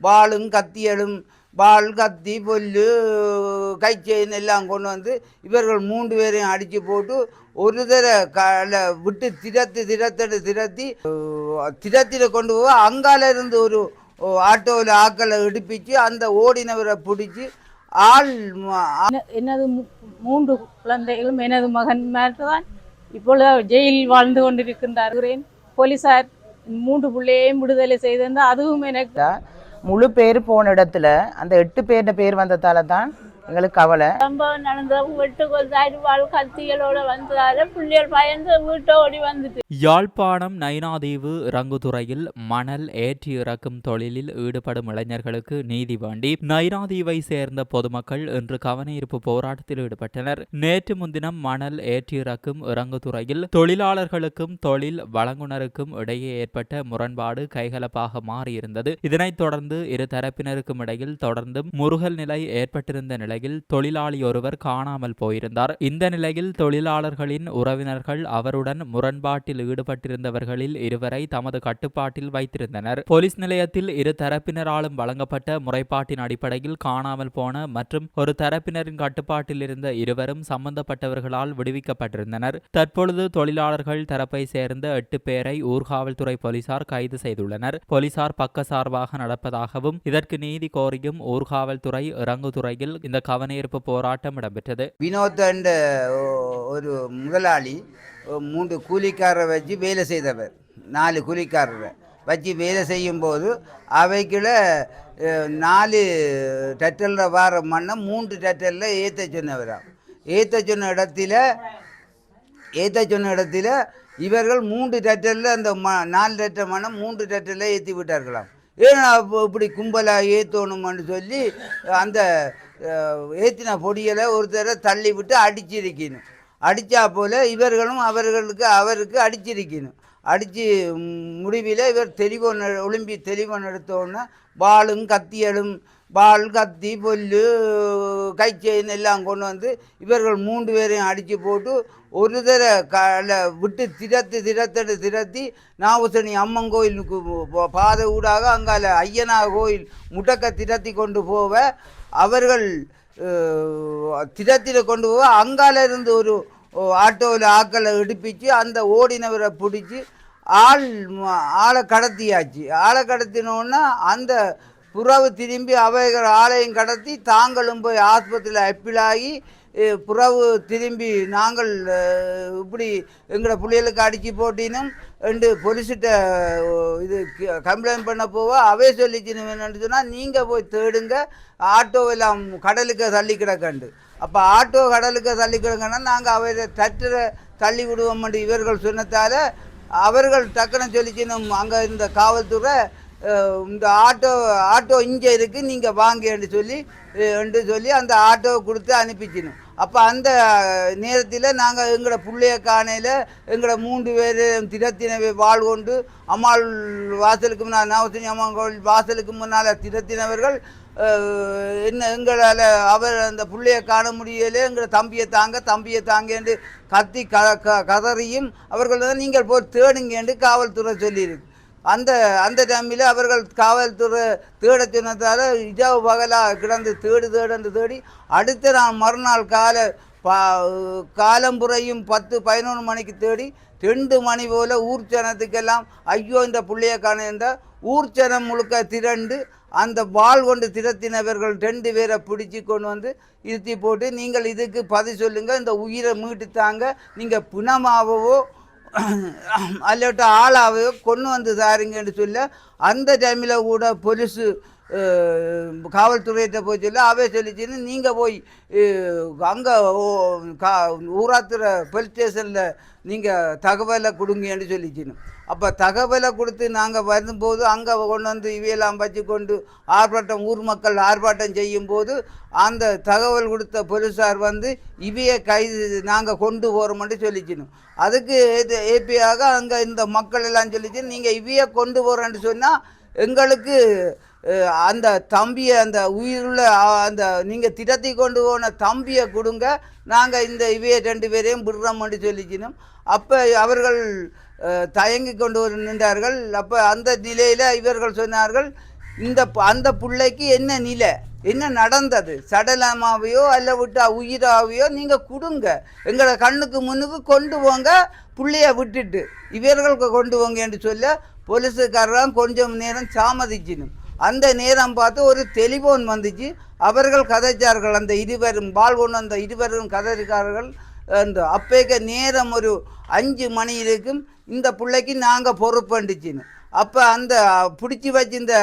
பாலும் கத்தி கத்தியலும் வாள் கத்தி பொல்லு கைச்செயின் எல்லாம் கொண்டு வந்து இவர்கள் மூன்று பேரையும் அடித்து போட்டு ஒரு தர கல விட்டு திரத்து திரத்தடு திரத்தி திரத்தில கொண்டு போக அங்கால இருந்து ஒரு ஆட்டோவில் ஆக்களை இடிப்பிச்சு அந்த ஓடினவரை பிடிச்சி ஆள் ம- எனது மூன்று குழந்தைகளும் எனது மகன் மேட்டுதான் இப்பொழுது ஜெயிலில் வாழ்ந்து கொண்டிருக்கின்றார்கள் போலீசார் மூன்று பிள்ளையையும் விடுதலை செய்திருந்தால் அதுவும் எனக்கு முழு பேர் போன இடத்துல அந்த எட்டு பேர்ட பேர் வந்ததால தான் எங்களுக்கு கவலை. சம்பவம் நடந்தவங்க வீட்டுக்கு வந்து அரிவாள் கத்திகளோட வந்ததால பிள்ளைகள் பயந்து வீட்டை ஓடி வந்துட்டு. யாழ்ப்பாணம் நைனாதீவு ரங்குதுறையில் மணல் ஏற்றி இறக்கும் தொழிலில் ஈடுபடும் இளைஞர்களுக்கு நீதி வேண்டி. நைனாதீவை சேர்ந்த பொதுமக்கள் இன்று கவனஈர்ப்பு போராட்டத்தில் ஈடுபட்டனர். நேற்று முன்தினம் மணல் ஏற்றி இறக்கும் இறங்குதுறையில் தொழிலாளர்களுக்கும் தொழில் வழங்குனருக்கும் இடையே ஏற்பட்ட முரண்பாடு கைகலப்பாக மாறியிருந்தது. இதனைத் தொடர்ந்து இரு தரப்பினருக்கும் இடையில் தொடர்ந்தும் முருகல் நிலை ஏற்பட்டிருந்த நிலையில் தொழிலாளி ஒருவர் காணாமல் போயிருந்தார். இந்த நிலையில் தொழிலாளர்களின் உறவினர்கள் அவருடன் முரண்பாட்டில் ஈடுபட்டிருந்தவர்களில் இருவரை தமது கட்டுப்பாட்டில் வைத்திருந்தனர். போலீஸ் நிலையத்தில் இரு தரப்பினராலும் வழங்கப்பட்ட முறைப்பாட்டின் அடிப்படையில் காணாமல் போன மற்றும் ஒரு தரப்பினரின் கட்டுப்பாட்டில் இருந்த இருவரும் சம்பந்தப்பட்டவர்களால் விடுவிக்கப்பட்டிருந்தனர். தற்பொழுது தொழிலாளர்கள் தரப்பை சேர்ந்த எட்டு பேரை ஊர்காவல்துறை போலீசார் கைது செய்துள்ளனர். போலீசார் பக்கசார்பாக நடப்பதாகவும் இதற்கு நீதி கோரியும் ஊர்காவல்துறை இறங்குதுறையில் இந்த கவனஈர்ப்பு போராட்டம் இடம்பெற்றது. வினோத்தண்ட ஒரு முதலாளி மூன்று கூலிக்காரரை வச்சு வேலை செய்தவர். நாலு கூலிக்காரரை வச்சு வேலை செய்யும்போது அவைக்குள்ள நாலு டட்டலில் வார மண்ணை மூன்று டட்டலில் ஏற்ற சொன்னவராம் ஏற்ற சொன்ன இடத்துல ஏற்ற சொன்ன இடத்துல இவர்கள் மூன்று டட்டலில் அந்த ம நாலு டட்டர் மண்ணை மூன்று டட்டலில் ஏற்றி விட்டார்களாம். ஏன் அப்போ இப்படி கும்பலாக ஏற்றணுமான்னு சொல்லி அந்த ஏற்றின பொடியலை ஒருத்தரை தள்ளி விட்டு அடிச்சிருக்கணும். அடித்தா போல் இவர்களும் அவர்களுக்கு அவருக்கு அடிச்சிருக்கணும். அடித்து முடிவில் இவர் தெளிவன் ஒளிம்பி தெளிவன் எடுத்தோடனே வாளும் கத்தியலும் பால் கத்தி பொல்லு கைச்செயின் எல்லாம் கொண்டு வந்து இவர்கள் மூன்று பேரையும் அடித்து போட்டு ஒரு தர கல விட்டு திரத்து திரத்தடு திரத்தி நாவசனி அம்மன் கோயிலுக்கு பாதை ஊடாக அங்கால ஐயனா கோயில் முட்டக்க திரத்தி கொண்டு போவ. அவர்கள் திட்டத்தில் கொண்டு போக அங்கால இருந்து ஒரு ஆட்டோவில் ஆக்களை எடுப்பிச்சு அந்த ஓடினவரை பிடிச்சி ஆள் ஆளை கடத்தியாச்சு. ஆளை கடத்தினோன்னா அந்த புறவு திரும்பி அவைகள் ஆளையும் கடத்தி தாங்களும் போய் ஆஸ்பத்திரியில் அப்பிலாகி புறவு திரும்பி நாங்கள் இப்படி எங்களோட பிள்ளைகளுக்கு அடிக்கி போட்டினும் ரெண்டு போலீஸ்கிட்ட இது கம்ப்ளைண்ட் பண்ண போவோம் அவே சொல்லிச்சின்னு என்னன்னு சொன்னால் நீங்கள் போய் தேடுங்க ஆட்டோ எல்லாம் கடலுக்கு தள்ளி கிடக்கண்டு. அப்போ ஆட்டோ கடலுக்கு தள்ளி கிடக்கன்னா நாங்கள் அவரை தட்டுற தள்ளி விடுவோம் இவர்கள் சொன்னதால் அவர்கள் டக்குன்னு சொல்லிச்சினும் அங்கே இந்த காவல்துறை இந்த ஆட்டோ ஆட்டோ இங்கே இருக்குது நீங்கள் வாங்கன்னு சொல்லி என்று சொல்லி அந்த ஆட்டோவை கொடுத்து அனுப்பிச்சினோம். அப்போ அந்த நேரத்தில் நாங்கள் எங்களோட பிள்ளைய காணையில் எங்களோட மூன்று பேர் திரத்தினவை வாழ் கொண்டு அம்மாள் வாசலுக்கு முன்னால் நவசனி அம்மா கோவில் வாசலுக்கு முன்னால் திரத்தினவர்கள் என்ன எங்களால் அவர் அந்த பிள்ளைய காண முடியலே எங்களை தம்பியை தாங்க தம்பியை தாங்கன்னு கத்தி க க கதறியும் அவர்கள் தான் நீங்கள் போய் தேடுங்க என்று காவல்துறை சொல்லியிருக்கு. அந்த அந்த டைமில் அவர்கள் காவல்துறை தேட சொன்னதால் இஜாவு பகலாக கிடந்து தேடு தேடந்து தேடி அடுத்த நாள் மறுநாள் கால பா காலம்புறையும் பத்து பதினொன்று மணிக்கு தேடி ரெண்டு மணி போல் ஊர் ஜனத்துக்கெல்லாம் ஐயோ இந்த பிள்ளைய காண ஊர் ஜனம் முழுக்க திரண்டு அந்த வாள் கொண்டு திரத்தினவர்கள் ரெண்டு பேரை பிடிச்சி கொண்டு வந்து இருத்தி போட்டு நீங்கள் இதுக்கு பதி சொல்லுங்கள் இந்த உயிரை மீட்டு தாங்க நீங்கள் பிணமாகவோ அல்லட்ட ஆளாவையோ கொண்டு வந்து தாருங்கன்னு சொல்ல அந்த டைமில் கூட பொலிஸு காவல்துறையிட்ட போய் சொல்லி அவே சொல்லிச்சுன்னு நீங்கள் போய் அங்கே கா ஊராத்துற போலீஸ் ஸ்டேஷனில் நீங்கள் தகவலை கொடுங்கன்னு சொல்லிச்சின்னு. அப்போ தகவலை கொடுத்து நாங்கள் வரும்போது அங்கே கொண்டு வந்து இவையெல்லாம் வச்சு கொண்டு ஆர்ப்பாட்டம் ஊர் மக்கள் ஆர்ப்பாட்டம் செய்யும்போது அந்த தகவல் கொடுத்த போலீஸார் வந்து இவையை கைது நாங்கள் கொண்டு போகிறோம்னு சொல்லிச்சினோம் அதுக்கு ஏபியாக அங்கே இந்த மக்கள் எல்லாம் சொல்லிச்சு நீங்கள் இவையை கொண்டு போகிறேன்னு சொன்னால் எங்களுக்கு அந்த தம்பியை அந்த உயிருள்ள அந்த நீங்கள் திட்டத்தை கொண்டு போன தம்பியை கொடுங்க. நாங்கள் இந்த இவைய ரெண்டு பேரையும் விடுறோம்னு சொல்லிச்சினோம் அப்போ அவர்கள் தயங்கி கொண்டு வந்து நின்றார்கள். அப்போ அந்த நிலையில் இவர்கள் சொன்னார்கள் இந்த அந்த பிள்ளைக்கு என்ன நிலை? என்ன நடந்தது? சடலமாவையோ அல்ல விட்டா உயிராவையோ நீங்கள் கொடுங்க. எங்களை கண்ணுக்கு முன்னுக்கு கொண்டு போங்க. புள்ளைய விட்டுட்டு இவர்களுக்கு கொண்டு போங்க என்று சொல்ல போலீஸுக்காரன் கொஞ்சம் நேரம் சாமதிச்சினும் அந்த நேரம் பார்த்து ஒரு டெலிஃபோன் வந்துச்சு. அவர்கள் கதைச்சார்கள். அந்த இருவரும் பால்வன் அந்த இருவரும் கதைக்காரர்கள் அந்த அப்பேக்க நேரம் ஒரு அஞ்சு மணி இருக்கும் இந்த பிள்ளைக்கு நாங்கள் பொறுப்பண்டுச்சின்னு அப்போ அந்த பிடிச்சி வச்சிருந்த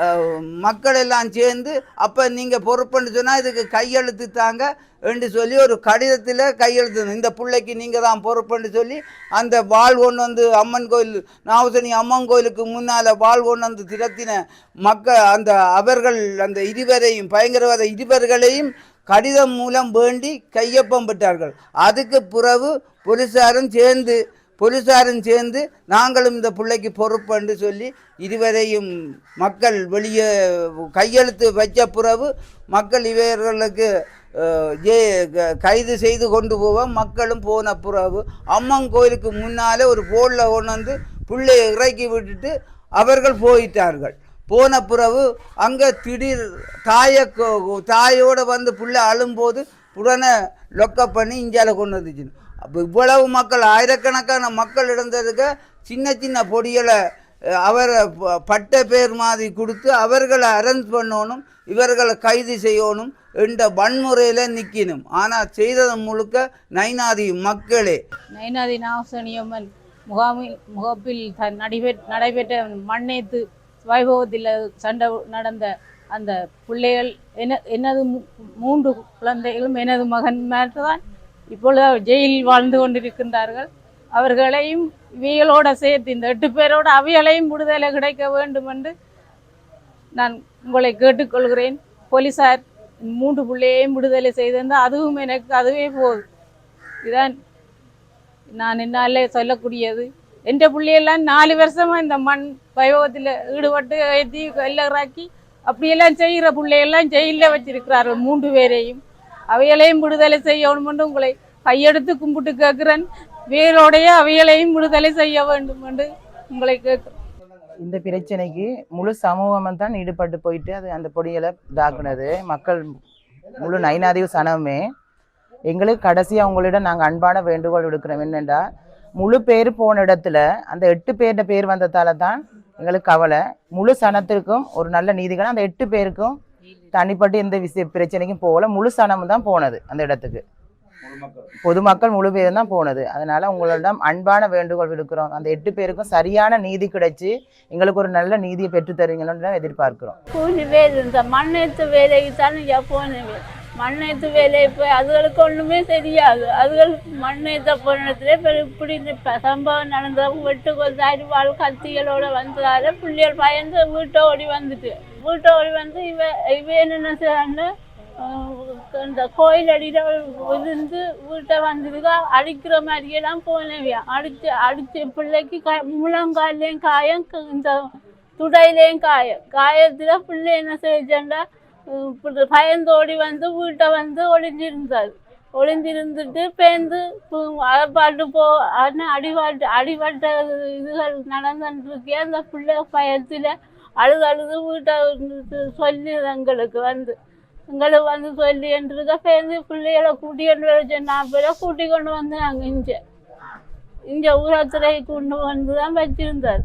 அஹ், மக்கள் எல்லாம் சேர்ந்து அப்போ நீங்கள் பொறுப்புன்னு சொன்னால் இதுக்கு கையெழுத்து தாங்க என்று சொல்லி ஒரு கடிதத்தில் கையெழுத்து இந்த பிள்ளைக்கு நீங்கள் தான் பொறுப்புன்னு சொல்லி அந்த வாள் கொண்டு வந்து அம்மன் கோயில் நாவசனி அம்மன் கோயிலுக்கு முன்னால் வாள் கொண்டு வந்து திரத்தின மக்கள் அந்த அவர்கள் அந்த இருவரையும் பயங்கரவாத இருவர்களையும் கடிதம் மூலம் வேண்டி கையொப்பம் பெற்றார்கள். அதுக்கு பிறகு போலீஸாரும் சேர்ந்து போலீஸாரும் சேர்ந்து நாங்களும் இந்த பிள்ளைக்கு பொறுப்புன்னு சொல்லி இதுவரையும் மக்கள் வெளியே கையெழுத்து வச்ச பிறகு மக்கள் இவர்களுக்கு ஜே க- கைது செய்து கொண்டு போவோம். மக்களும் போன பிறகு அம்மன் கோயிலுக்கு முன்னாலே ஒரு போர்டில் கொண்டு வந்து பிள்ளையை இறக்கி விட்டுட்டு அவர்கள் போயிட்டார்கள். போன பிறகு அங்கே திடீர் தாயை தாயோடு வந்து பிள்ளை அழும்போது உடனே லொக்கப் பண்ணி இந்தியாவில் கொண்டு வந்துச்சு அப்போ இவ்வளவு மக்கள் ஆயிரக்கணக்கான மக்கள் இருந்ததுக்கு சின்ன சின்ன பொடிகளை அவரை ப- பட்ட பேர் மாதிரி கொடுத்து அவர்களை அரேஞ்ச் பண்ணணும் இவர்களை கைது செய்யணும் என்ற வன்முறையில் நிற்கணும் ஆனால் செய்தது முழுக்க நைனாதி மக்களே. நைனாதி நாசனியம்மன் முகாமில் முகப்பில் தன் நடைபெற் நடைபெற்ற மண்ணேத்து வைபவத்தில் சண்டை நடந்த அந்த பிள்ளைகள் என எனது மூன்று குழந்தைகளும் எனது மகன் தான் இப்பொழுது ஜெயிலில் வாழ்ந்து கொண்டிருக்கின்றார்கள். அவர்களையும் இவைகளோட சேர்த்து இந்த எட்டு பேரோட அவைகளையும் விடுதலை கிடைக்க வேண்டும் என்று நான் உங்களை கேட்டுக்கொள்கிறேன். போலீஸார் மூன்று பிள்ளையையும் விடுதலை செய்திருந்தால் அதுவும் எனக்கு அதுவே போதும். இதான் நான் என்னால் சொல்லக்கூடியது. என்ற பிள்ளையெல்லாம் நாலு வருஷமாக இந்த மண் வைபவத்தில் ஈடுபட்டு ஏற்றி எல்லராக்கி அப்படியெல்லாம் செய்கிற பிள்ளையெல்லாம் ஜெயிலில் வச்சிருக்கிறார்கள் மூன்று பேரையும். அவைகளையும் விடுதலை செய்யணும் உங்களை கையெடுத்து கும்பிட்டு கேட்குறேன். வேரோடைய அவைகளையும் விடுதலை செய்ய வேண்டும் என்று உங்களை கேட்குறேன். இந்த பிரச்சனைக்கு முழு சமூகமும் தான் ஈடுபட்டு போயிட்டு அது அந்த பொடியலை இதாக்குனது மக்கள் முழு நைனாதீவு சனமே. எங்களுக்கு கடைசியாக உங்களிடம் நாங்கள் அன்பான வேண்டுகோள் விடுக்கிறோம். என்னென்றா முழு பேர் போன இடத்துல அந்த எட்டு பேர்ட பேர் வந்ததால தான் எங்களுக்கு கவலை. முழு சனத்திற்கும் ஒரு நல்ல நீதிகள் அந்த எட்டு பேருக்கும் தனிப்பட்டு எந்த விஷய பிரச்சனைக்கும் போகல. முழு சனமும் தான் போனது அந்த இடத்துக்கு. பொதுமக்கள் முழு பேரும் தான் போனது. அதனால உங்களிடம் அன்பான வேண்டுகோள் விடுக்கிறோம். அந்த எட்டு பேருக்கும் சரியான நீதி கிடைச்சு எங்களுக்கு ஒரு நல்ல நீதியை பெற்றுத் தருவீங்கன்னு தான் எதிர்பார்க்கிறோம். கூலி வேலை இந்த மண்ணேத்து வேலைக்கு தானே போனேன் மண்ணேத்து வேலையை போய் அதுகளுக்கு ஒன்றுமே தெரியாது. அதுகள் மண்ணேத்த போனதுல இப்போ இப்படி இந்த சம்பவம் நடந்தவங்க வெட்டு கொண்டு வாழ் கத்திகளோட வந்ததால பிள்ளைகள் பயந்து வீட்டை ஓடி வந்துட்டு. வீட்டை ஓடி வந்து இவ இவ என்ன செய்யறான்னு இந்த கோயில் அடியில் விழுந்து வீட்டை வந்துருக்கா. அடிக்கிற மாதிரியெல்லாம் போனவியா அடித்து அடித்து பிள்ளைக்கு க முழங்கால்லையும் காயம் இந்த துடையிலையும் காயம். காயத்தில் பிள்ளை என்ன செஞ்சேன்டா பயந்தோடி வந்து வீட்டை வந்து ஒளிஞ்சிருந்தார் ஒளிஞ்சிருந்துட்டு பேந்து அறப்பாட்டு போ ஆனால் அடிபாட்டு அடிபட்ட இதுகள் நடந்துருக்கே அந்த பிள்ளை பயத்தில் அழுது அழுது வீட்டை சொல்லி எங்களுக்கு வந்து எங்களுக்கு வந்து சொல்லி என்றுக்க பேருந்து பிள்ளைகளை கூட்டிகிட்டு வர சொன்னா பிள்ளை கூட்டி கொண்டு வந்து நாங்கள் இங்கே இங்கே ஊரத்துறை கொண்டு வந்து தான் வச்சிருந்தார்